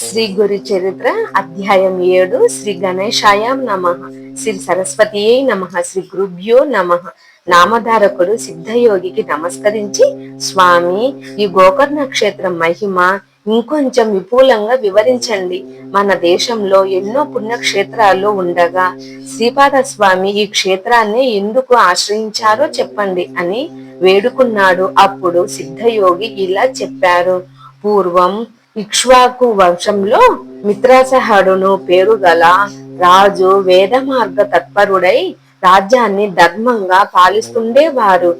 శ్రీ గురు చరిత్ర అధ్యాయం ఏడు శ్రీ గణేశాయం నమ. శ్రీ సరస్వతియే నమ శ్రీ గురుభ్యో నమ. నామధారకుడు సిద్ధయోగికి నమస్కరించి స్వామి ఈ గోకర్ణ క్షేత్రం మహిమ ఇంకొంచెం విపులంగా వివరించండి. మన దేశంలో ఎన్నో పుణ్యక్షేత్రాలు ఉండగా శ్రీపాద స్వామి ఈ క్షేత్రాన్ని ఎందుకు ఆశ్రయించారో చెప్పండి అని వేడుకున్నాడు. అప్పుడు సిద్ధయోగి ఇలా చెప్పారు. పూర్వం ఇక్ష్వాకు వంశంలో మిత్రాసహడును పేరు గల రాజు వేద మార్గ తత్పరుడై రాజ్యాన్ని ధర్మంగా పాలిస్తుండేవారు.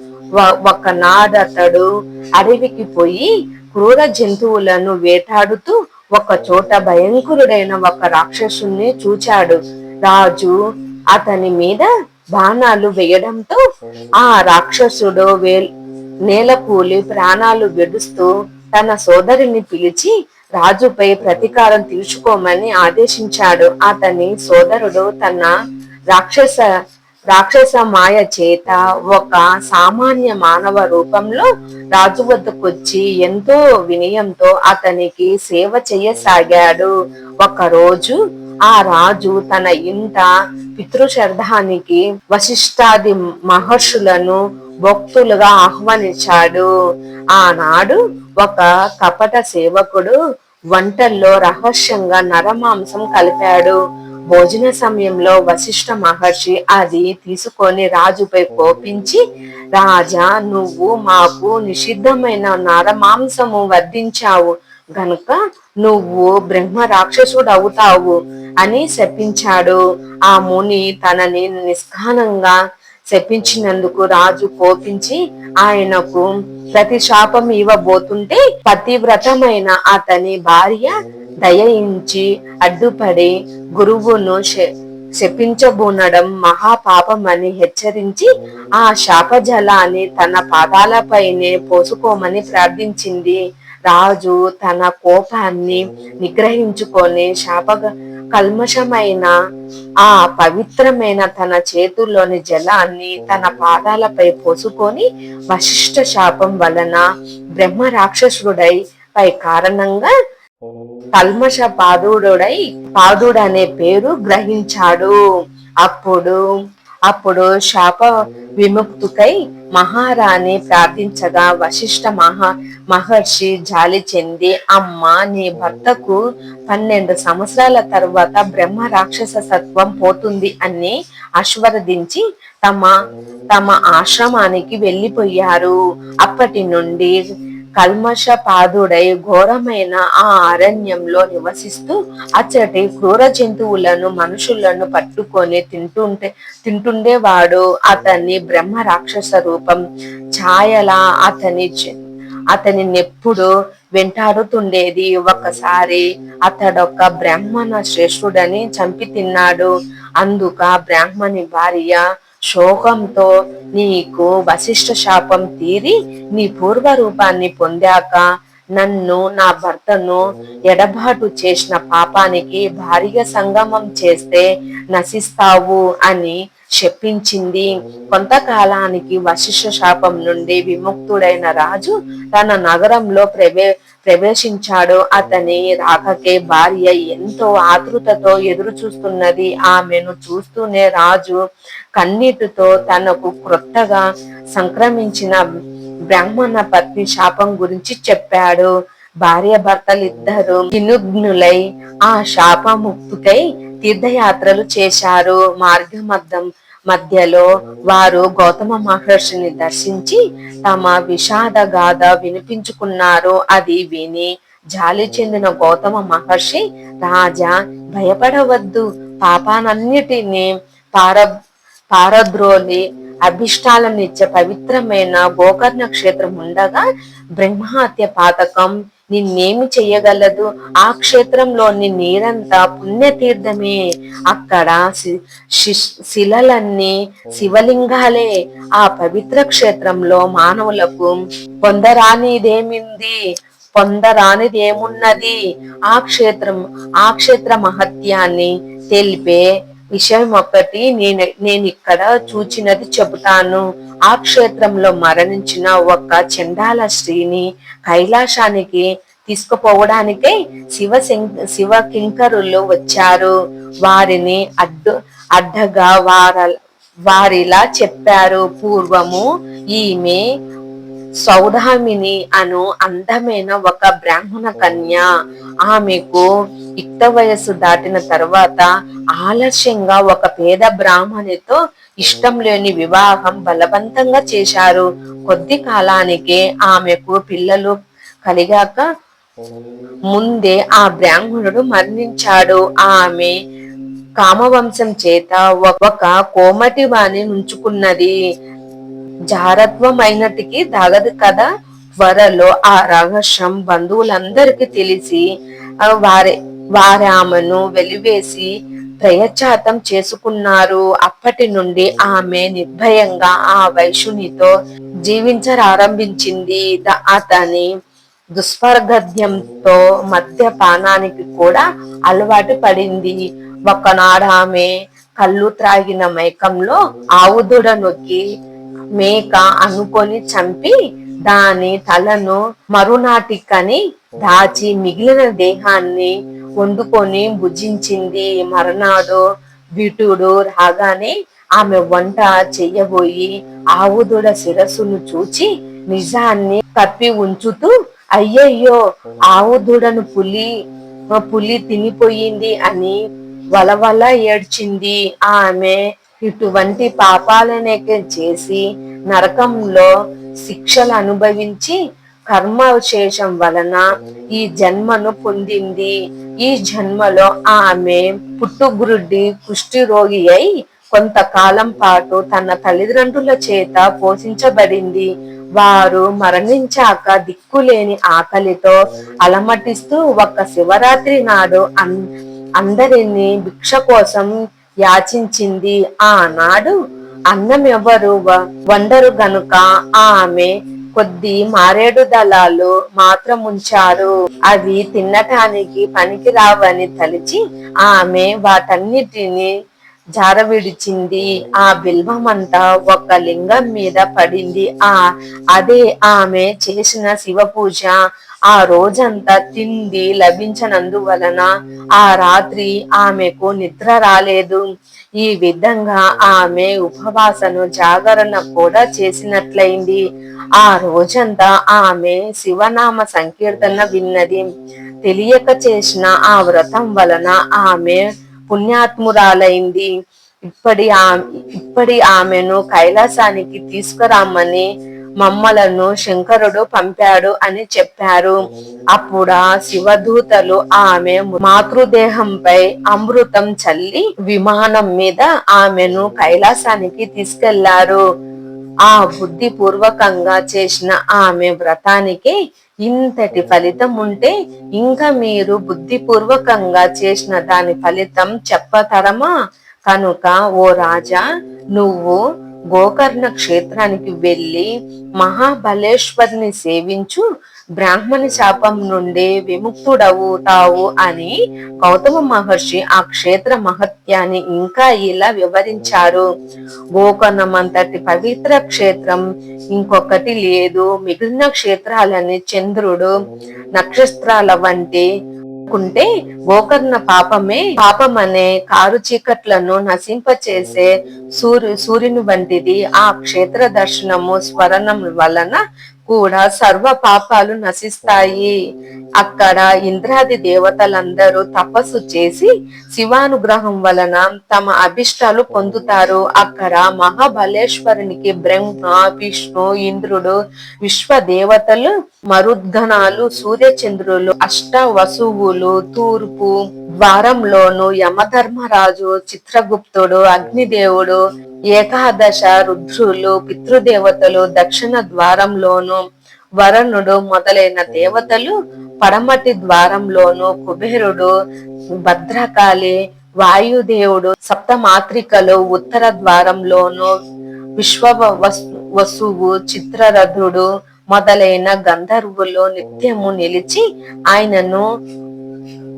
ఒకనాడతడు అడవికి పోయి క్రూర జంతువులను వేటాడుతూ ఒక చోట భయంకరుడైన ఒక రాక్షసుని చూచాడు. రాజు అతని మీద బాణాలు వేయడంతో ఆ రాక్షసుడు వే- నేలకూలి ప్రాణాలు విడుస్తూ తన సోదరిని పిలిచి రాజుపై ప్రతీకారం తీర్చుకోమని ఆదేశించాడు. అతని సోదరుడు తన రాక్షస రాక్షస మాయ చేత ఒక సామాన్య మానవ రూపంలో రాజు వద్దకొచ్చి ఎంతో వినయంతో అతనికి సేవ చేయసాగాడు. ఒక రోజు ఆ రాజు తన ఇంట పితృశ్రద్ధానికి వశిష్టాది మహర్షులను భక్తులుగా ఆహ్వానించాడు. ఆనాడు ఒక కపట సేవకుడు వంటల్లో రహస్యంగా నరమాంసం కలిపాడు. భోజన సమయంలో వశిష్ఠ మహర్షి అది తీసుకొని రాజుపై కోపించి రాజా నువ్వు మాకు నిషిద్ధమైన నరమాంసము వర్ధించావు గనుక నువ్వు బ్రహ్మ రాక్షసుడు అవుతావు అని శపించాడు. ఆ ముని తనని నిస్ఖానంగా శపించినందుకు రాజు కోపించి ఆయనకు ప్రతి శాపం ఇవ్వబోతుంటే పతివ్రతమైన అతని భార్య దయించి అడ్డుపడి గురువును శ- శపించబూనడం మహాపాపమని హెచ్చరించి ఆ శాపజలాన్ని తన పాదాలపైనే పోసుకోమని ప్రార్థించింది. రాజు తన కోపాన్ని నిగ్రహించుకొని శాప కల్మషమైన ఆ పవిత్రమైన తన చేతుల్లోని జలాన్ని తన పాదాలపై పోసుకొని వశిష్ఠ శాపం వలన బ్రహ్మ రాక్షసుడై పై కారణంగా కల్మష పాదుడై పాదుడు అనే పేరు గ్రహించాడు. అప్పుడు అప్పుడు శాప విముక్తుకై మహారాణి ప్రార్థించగా వశిష్ఠ మహా మహర్షి జాలి చెంది అమ్మ నీ భర్తకు పన్నెండు సంవత్సరాల తర్వాత బ్రహ్మ రాక్షస సత్వం పోతుంది అని ఆశీర్వదించి తమ తమ ఆశ్రమానికి వెళ్ళిపోయారు. అప్పటి నుండి కల్మష పాదుడై ఘోరమైన ఆ అరణ్యంలో నివసిస్తూ అచ్చటి క్రూర జంతువులను మనుషులను పట్టుకొని తింటుంటే తింటుండేవాడు అతని బ్రహ్మ రాక్షస రూపం ఛాయలా అతని అతని నెప్పుడు వెంటాడుతుండేది. ఒకసారి అతడొక బ్రాహ్మణ శ్రేష్ఠుడని చంపి తిన్నాడు. అందుక బ్రాహ్మణి భార్య శోకంతో నీకు వశిష్ఠ శాపం తీరి నీ పూర్వ రూపాన్ని పొందాక నన్ను నా భర్తను ఎడబాటు చేసిన పాపానికి భారీగా సంగమం చేస్తే నశిస్తావు అని శపించింది కొంతకాలానికి వశిష్ఠ శాపం నుండి విముక్తుడైన రాజు తన నగరంలో ప్రవే ప్రవేశించాడు. అతని రాకకే భార్య ఎంతో ఆతృతతో ఎదురు చూస్తున్నది ఆమెను చూస్తూనే రాజు కన్నీటితో తనకు క్రొత్తగా సంక్రమించిన బ్రాహ్మణ పత్ని శాపం గురించి చెప్పాడు. భార్య భర్తలిద్దరూ వినుగ్నులై ఆ శాపముక్తుకై తీర్థయాత్రలు చేశారు. మార్గమద్దం మధ్యలో వారు గౌతమ మహర్షిని దర్శించి తమ విషాద గాథ వినిపించుకున్నారు. అది విని జాలి చెందిన గౌతమ మహర్షి రాజా భయపడవద్దు. పాపానన్నిటినీ పార పారద్రోలి అభిష్టాలనిచ్చే పవిత్రమైన గోకర్ణ క్షేత్రం ఉండగా బ్రహ్మహత్య పాతకం నిన్నేమి చెయ్యగలదు ఆ క్షేత్రంలోని నీరంతా పుణ్యతీర్థమే. అక్కడ శిలలన్నీ శివలింగాలే. ఆ పవిత్ర క్షేత్రంలో మానవులకు పొందరానిదేమింది? పొందరానిదేమున్నది? ఆ క్షేత్రం ఆ క్షేత్ర మహత్యాన్ని తెలిపే విషయం ఒకటి నేను నేను ఇక్కడ చూచినది చెబుతాను. ఆ క్షేత్రంలో మరణించిన ఒక చండాల స్త్రీని కైలాసానికి తీసుకుపోవడానికే శివ శం- శివ కింకరులు వచ్చారు. వారిని అడ్డు అడ్డగా వార వారిలా చెప్పారు. పూర్వము ఈమె సౌదామిని అను అందమైన ఒక బ్రాహ్మణ కన్య ఆమెకు యుక్త వయస్సు దాటిన తర్వాత ఆలస్యంగా ఒక పేద బ్రాహ్మణితో ఇష్టం లేని వివాహం బలవంతంగా చేశారు. కొద్ది కాలానికే ఆమెకు పిల్లలు కలిగాక ముందే ఆ బ్రాహ్మణుడు మరణించాడు. ఆమె కామవంశం చేత ఒక కోమటి వాణి ఉంచుకున్నది జారత్వం అయినటికి దాగదు కదా? త్వరలో ఆ రహస్యం బంధువులందరికీ తెలిసి వారి వారి ఆమెను వెలివేసి ప్రయచాతం చేసుకున్నారు. అప్పటి నుండి ఆమె నిర్భయంగా ఆ వైశునితో జీవించరారంభించింది. అతని దుస్వర్గద్యంతో మద్యపానానికి కూడా అలవాటు పడింది. ఒకనాడు ఆమె కళ్ళు త్రాగిన మైకంలో ఆవుదుడ నొక్కి మేక అనుకొని చంపి దాని తలను మరునాటికని దాచి మిగిలిన దేహాన్ని వండుకొని భుజించింది. మరునాడు విటుడు రాగానే ఆమె వంట చెయ్యబోయి ఆవుదుడ శిరస్సును చూచి నిజాన్ని కప్పి ఉంచుతూ అయ్యయ్యో ఆవుదుడను పులి పులి తినిపోయింది అని వలవల ఏడ్చింది ఆమె. ఇటువంటి పాపాలనే చేసి నరకంలో శిక్షలు అనుభవించి కర్మశేషం వలన ఈ జన్మను పొందింది. ఈ జన్మలో ఆమె పుట్టుగురుడ్డి కుష్టి రోగి అయి కొంతకాలం పాటు తన తల్లిదండ్రుల చేత పోషించబడింది. వారు మరణించాక దిక్కులేని ఆకలితో అలమటిస్తూ ఒక శివరాత్రి నాడు అన్ అందరినీ భిక్ష కోసం యాచించింది ఆనాడు అన్నం ఎవరు వండరు గనుక ఆమె కొద్ది మారేడు దళాలు మాత్రం ఉంచారు అవి తినటానికి పనికి రావని తలిచి ఆమె వాటన్నిటిని జారవిడిచింది. ఆ బిల్వమంతా ఒక లింగం మీద పడింది. ఆ అదే ఆమె చేసిన శివ పూజ ఆ రోజంతా తిండి లభించనందువలన ఆ రాత్రి ఆమెకు నిద్ర రాలేదు. ఈ విధంగా ఆమె ఉపవాసను జాగరణ కూడా చేసినట్లయింది. ఆ రోజంతా ఆమె శివనామ సంకీర్తన విన్నది. తెలియక చేసిన ఆ వ్రతం వలన ఆమె పుణ్యాత్మురాలైంది. ఇప్పటి ఆమె ఇప్పటి ఆమెను కైలాసానికి తీసుకురామని మమ్మలను శంకరుడు పంపాడు అని చెప్పారు. అప్పుడా శివదూతలు ఆమె మాతృదేహంపై అమృతం చల్లి విమానం మీద ఆమెను కైలాసానికి తీసుకెళ్ళారు. ఆ బుద్ధి పూర్వకంగా చేసిన ఆమె వ్రతానికి ఇంతటి ఫలితం ఉంటే ఇంకా మీరు బుద్ధి పూర్వకంగా చేసిన దాని ఫలితం చెప్పతరమా? కనుక ఓ రాజా నువ్వు గోకర్ణ క్షేత్రానికి వెళ్ళి మహాబలేశ్వరిని సేవించు బ్రాహ్మణ శాపం నుండి విముక్తుడవుతావు అని గౌతమ మహర్షి ఆ క్షేత్ర మహత్యాన్ని ఇంకా ఇలా వివరించారు. గోకర్ణం అంతటి పవిత్ర క్షేత్రం ఇంకొకటి లేదు. మిగిలిన క్షేత్రాలని చంద్రుడు నక్షత్రాల వంటి కుంటే గోకర్ణ పాపమే పాపమనే కారు చీకట్లను నశింపచేసే సూర్యు సూర్యుని వంటిది. ఆ క్షేత్ర దర్శనము స్మరణం వలన కూడా సర్వ పాపాలు నశిస్తాయి. అక్కడ ఇంద్రాది దేవతలందరూ తపస్సు చేసి శివానుగ్రహం వలన తమ అభిష్టాలు పొందుతారు. అక్కడ మహాబలేశ్వరునికి బ్రహ్మ విష్ణు ఇంద్రుడు విశ్వ దేవతలు మరుద్గణాలు సూర్యచంద్రులు అష్ట వసువులు తూర్పు ద్వారంలోను యమధర్మరాజు చిత్రగుప్తుడు అగ్నిదేవుడు ఏకాదశ రుద్రులు పితృదేవతలు దక్షిణ ద్వారంలోను వరుణుడు మొదలైన దేవతలు పడమటి ద్వారంలోను కుబేరుడు భద్రకాళి వాయుదేవుడు సప్తమాత్రికలు ఉత్తర ద్వారంలోను విశ్వ వసువు చిత్రరథుడు మొదలైన గంధర్వులు నిత్యము నిలిచి ఆయనను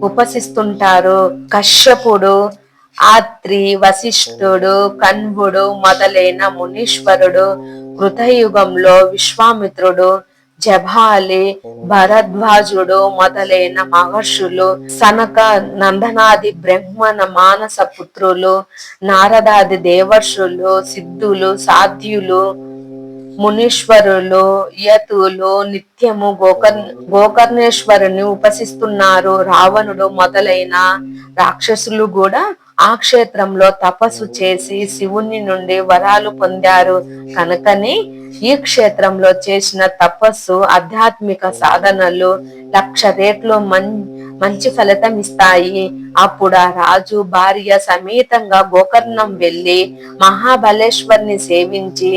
ఉపసిస్తుంటారు. కశ్యపుడు ఆత్రి వశిష్ఠుడు కన్వుడు మొదలైన మునీశ్వరుడు కృతయుగంలో విశ్వామిత్రుడు జభాలి భరద్వాజుడు మొదలైన మహర్షులు సనక నందనాది బ్రహ్మణ మానస పుత్రులు నారదాది దేవర్షులు సిద్ధులు సాధ్యులు మునీశ్వరులు యతులు నిత్యము గోకర్ గోకర్ణేశ్వరుని ఉపసిస్తున్నారు. రావణుడు మొదలైన రాక్షసులు కూడా ఆ క్షేత్రంలో తపస్సు చేసి శివుని నుండి వరాలు పొందారు. కనుకనే ఈ క్షేత్రంలో చేసిన తపస్సు ఆధ్యాత్మిక సాధనలు లక్ష రేట్లు మం మంచి ఫలితం ఇస్తాయి. అప్పుడు ఆ రాజు భార్య సమేతంగా గోకర్ణం వెళ్ళి మహాబలేశ్వర్ని సేవించి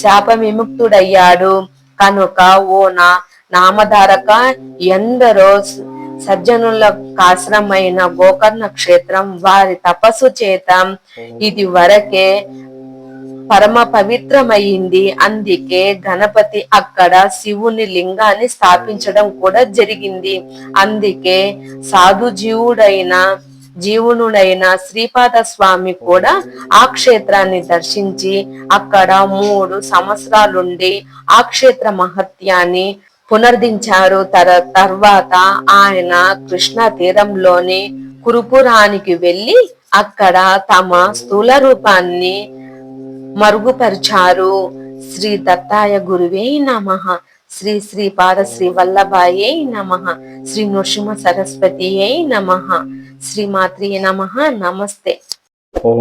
శాప విముక్తుడయ్యాడు కనుక ఓ నా నామధారక ఎందరో సజ్జనుల ఆశ్రమైన గోకర్ణ క్షేత్రం వారి తపస్సు చేత ఇది వరకే పరమ పవిత్రమైంది. అందుకే గణపతి అక్కడ శివుని లింగాన్ని స్థాపించడం కూడా జరిగింది. అందుకే సాధు జీవుడైన జీవునుడైన శ్రీపాద స్వామి కూడా ఆ క్షేత్రాన్ని దర్శించి అక్కడ మూడు సంవత్సరాలుండి ఆ క్షేత్ర మహత్యాన్ని పునర్దించారు. తర తర్వాత ఆయన కృష్ణా తీరంలోని కురుపురానికి వెళ్ళి అక్కడ తమ స్థూల రూపాన్ని మరుగుపరిచారు. శ్రీ దత్తాయ గురువే నమ. శ్రీ శ్రీ పాద శ్రీ వల్లభాయే నమ. శ్రీ నృసింహ సరస్వతియే నమ. శ్రీ మాత్రియే నమ. నమస్తే. ఓ